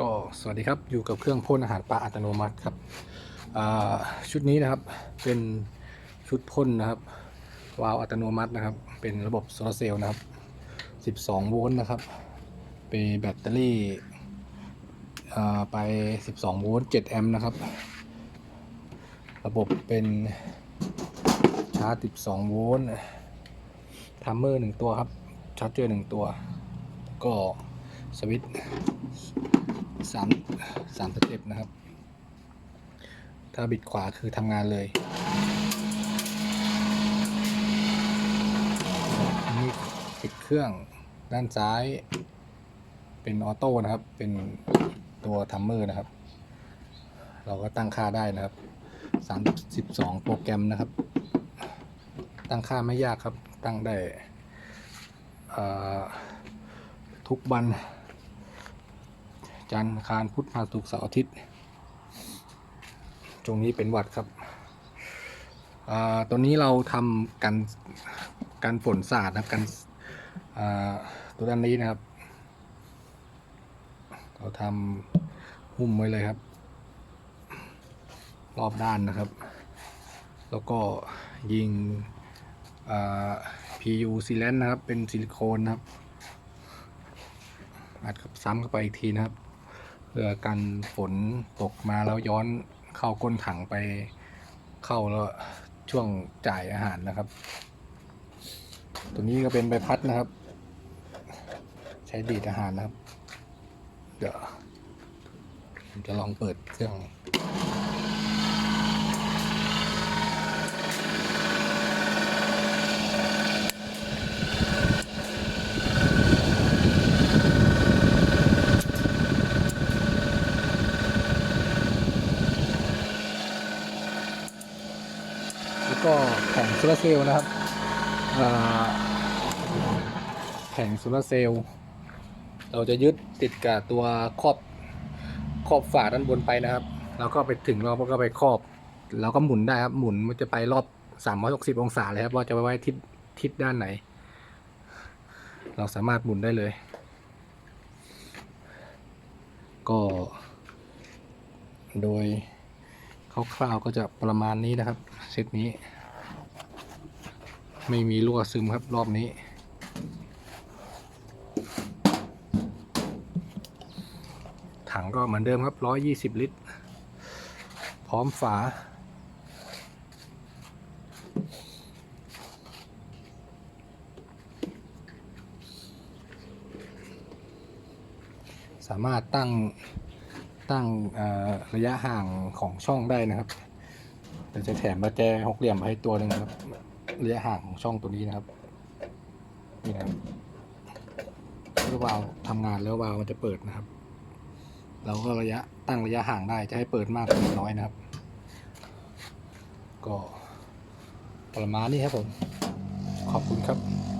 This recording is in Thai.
ก็สวัสดีครับอยู่กับเครื่องพ่นอาหารปลาอัตโนมัติครับชุดนี้นะครับเป็นชุดพ่นนะครับวาล์วอัตโนมัตินะครับ เป็นระบบโซลาร์เซลล์นะครับ 12 โวลต์นะครับ เป็นแบตเตอรี่ไป 12 โวลต์ 7 แอมป์นะครับ ระบบเป็นชาร์จ 12 โวลต์ทัมเมอร์หนึ่งตัวครับชาร์จเจอร์หนึ่งตัว ก็สวิตช์ สามสามสเต็ปนะครับ ถ้าบิดขวาคือทำงานเลยนี่ปิดเครื่องด้านซ้าย เป็นออโต้นะครับ เป็นตัวทัมเมอร์นะครับ เราก็ตั้งค่าได้นะครับสามสิบสองโปรแกรมนะครับ ตั้งค่าไม่ยากครับ ตั้งได้ทุกวัน จันทร์คารพุธพฤหัสศุกร์เสาร์อาทิตย์ตรงนี้เป็นวัดครับอตัวนี้เราทำกันกันฝนสาดนะครับกันตัวด้านนี้นะครับ เราทำหุ้มไว้เลยครับ รอบด้านนะครับ แล้วก็ยิง PU ซีแลนนะครับ เป็นซิลิโคนนะครับ อัดกับซ้ำเข้าไปอีกทีนะครับ เพื่อกันฝนตกมาแล้วย้อนเข้าก้นถังไปเข้าแล้วช่วงจ่ายอาหารนะครับ ตัวนี้ก็เป็นใบพัดนะครับ ใช้ดีดอาหารนะครับ เดี๋ยวผมจะลองเปิดเครื่อง ก็แผงโซลาเซลล์นะครับแผงโซลาเซลล์เราจะยึดติดกับตัวครอบครอบฝาด้านบนไปนะครับ แล้วก็ไปถึงเราก็ไปครอบ แล้วก็หมุนได้ครับ หมุนมันจะไปรอบ360 องศาเลยครับว่าจะไปไว้ทิศทิศด้านไหน เราสามารถหมุนได้เลย ก็ โดย คร่าวๆก็จะประมาณนี้นะครับเซตนี้ ไม่มีรั่วซึมครับรอบนี้ ถังก็เหมือนเดิมครับ 120 ลิตร พร้อมฝาสามารถตั้ง ตั้งระยะห่างของช่องได้นะครับเดี๋ยวจะแถมประแจหกเหลี่ยมมาให้ตัวหนึ่งครับระยะห่างของช่องตัวนี้นะครับนี่นะครับวาล์วทำงานแล้ววาล์วมันจะเปิดนะครับ เราก็ระยะตั้งระยะห่างได้จะให้เปิดมากหรือน้อยนะครับ ก็ประมาณนี้ครับผม ขอบคุณครับ